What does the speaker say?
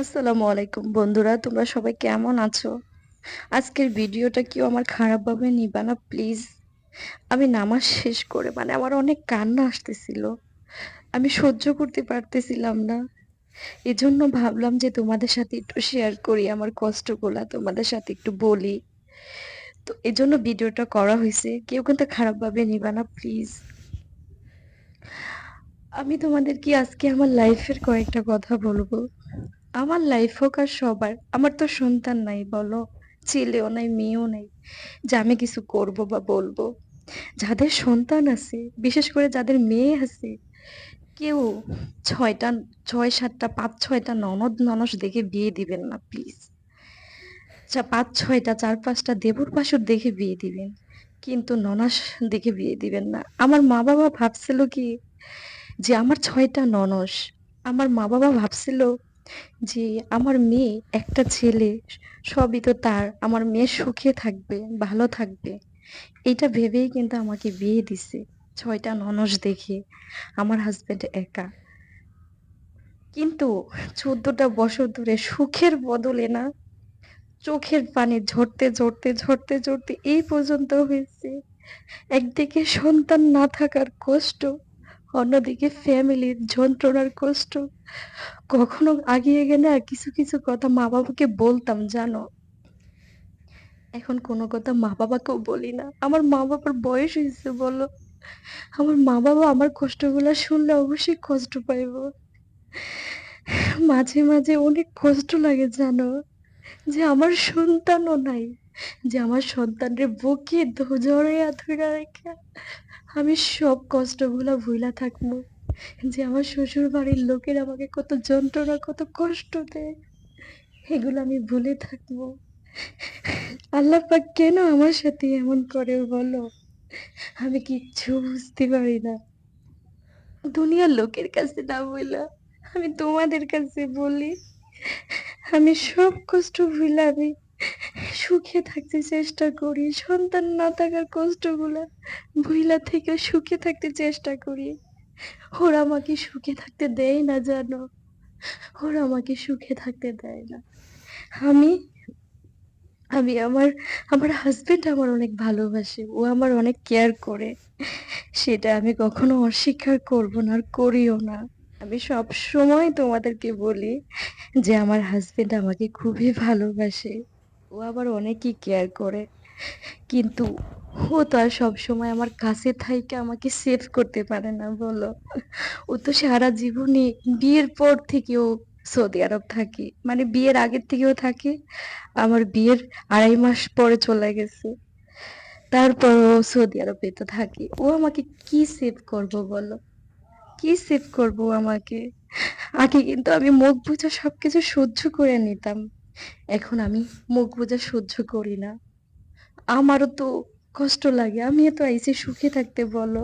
আসসালামু আলাইকুম। বন্ধুরা, তোমরা সবাই কেমন আছো? আজকের ভিডিওটা কেউ আমার খারাপভাবে নিবা না, প্লিজ। আমি নামাজ শেষ করে মানে আমার অনেক কান্না আসতেছিল। আমি সহ্য করতে পারতেছিলাম না। এজন্য ভাবলাম যে তোমাদের সাথে একটু শেয়ার করি, আমার কষ্টগুলা তোমাদের সাথে একটু বলি। তো এজন্য ভিডিওটা করা হয়েছে, কেউ কিন্তু খারাপভাবে নিবা না, প্লিজ। আমি তোমাদের কি আজকে আমার লাইফের কয়েকটা কথা বলব। আমার লাইফ হোক আর সবার, আমার তো সন্তান নাই বলো, ছেলেও নাই, মেয়েও নাই। যে আমি কিছু করব বা বলব, যাদের সন্তান আছে, বিশেষ করে যাদের মেয়ে আছে, কেউ ছয়টা, ছয় সাতটা, পাঁচ ছয়টা ননদ ননস দেখে বিয়ে দিবেন না প্লিজ পাঁচ ছয়টা, চার পাঁচটা দেবর পাশর দেখে বিয়ে দিবেন, কিন্তু ননাস দেখে বিয়ে দিবেন না। আমার মা বাবা ভাবছিল কি, যে আমার ছয়টা ননস, আমার মা বাবা ভাবছিল যে আমার মেয়ে, একটা ছেলে, সবই তো তার। আমার মেয়ে সুখে থাকবে, ভালো থাকবে। এটা ভেবেই কিন্তু আমাকে বিয়ে দিছে ছয়টা ননস দেখে। আমার হাজবেন্ড একা। কিন্তু চোদ্দটা বছর ধরে সুখের বদলে না, চোখের পানি ঝরতে ঝরতে ঝরতে ঝরতে এই পর্যন্ত হয়েছে। একদিকে সন্তান না থাকার কষ্ট অন্যদিকে ফ্যামিলির যন্ত্রণার কষ্ট। কখনো আগিয়ে গেলে আর কিছু কিছু কথা মা বাবাকে বলতাম, জানো? এখন কোনো কথা মা বাবাকেও বলি না। আমার মা বাবার বয়স হয়েছে, বলো। আমার মা বাবা আমার কষ্টগুলো শুনলে অবশ্যই কষ্ট পাইব। মাঝে মাঝে অনেক কষ্ট লাগে, জানো? যে আমার সন্তানও নাই, যে আমার সন্তানরে বুকে জড়াইয়া ধরে রেখে আমি সব কষ্টগুলো ভুলা থাকব। যে আমার শ্বশুর বাড়ির লোকের আমাকে কত যন্ত্রণা, কত কষ্ট দেয়, এগুলো আমি ভুলে থাকব। আল্লাহ কেন আমার সাথে এমন করে বলো? আমি কিচ্ছু বুঝতে পারি না। দুনিয়ার লোকের কাছে না বললা আমি তোমাদের কাছে বলি আমি সব কষ্ট ভুলে আমি সুখে থাকতে চেষ্টা করি, সন্তান না থাকার কষ্টগুলা ভুইলা থেকে সুখে থাকতে চেষ্টা করি। ওরা আমাকে সুখে থাকতে দেয় না, জানো? ওরা আমাকে সুখে থাকতে দেয় না। আমি আমি আমার আমার হাজবেন্ড আমার অনেক ভালোবাসে, ও আমার অনেক কেয়ার করে। সেটা আমি কখনো অস্বীকার করব না আর করিও না। আমি সব সময় তোমাদেরকে বলি যে আমার হাজবেন্ড আমাকে খুবই ভালোবাসে। ও আবার অনেকই কেয়ার করে। কিন্তু ও তো আর সবসময় আমার কাছে থাইকে আমাকে সেভ করতে পারে না, বলো। ও তো সারা জীবনে বিয়ের পর থেকেও সৌদি আরব থাকি। মানে বিয়ের আগের থেকেও থাকে। আমার বিয়ের আড়াই মাস পরে চলে গেছে। তারপর ও সৌদি আরবে তো থাকে। ও আমাকে কি সেভ করব, বলো? কি সেভ করব আমাকে? আগে কিন্তু আমি মুখ বুঝা সবকিছু সহ্য করে নিতাম। এখন আমি মুখ বুঝা সহ্য করি না। আমারও তো কষ্ট লাগে। আমি তো আইসি সুখে থাকতে বলো।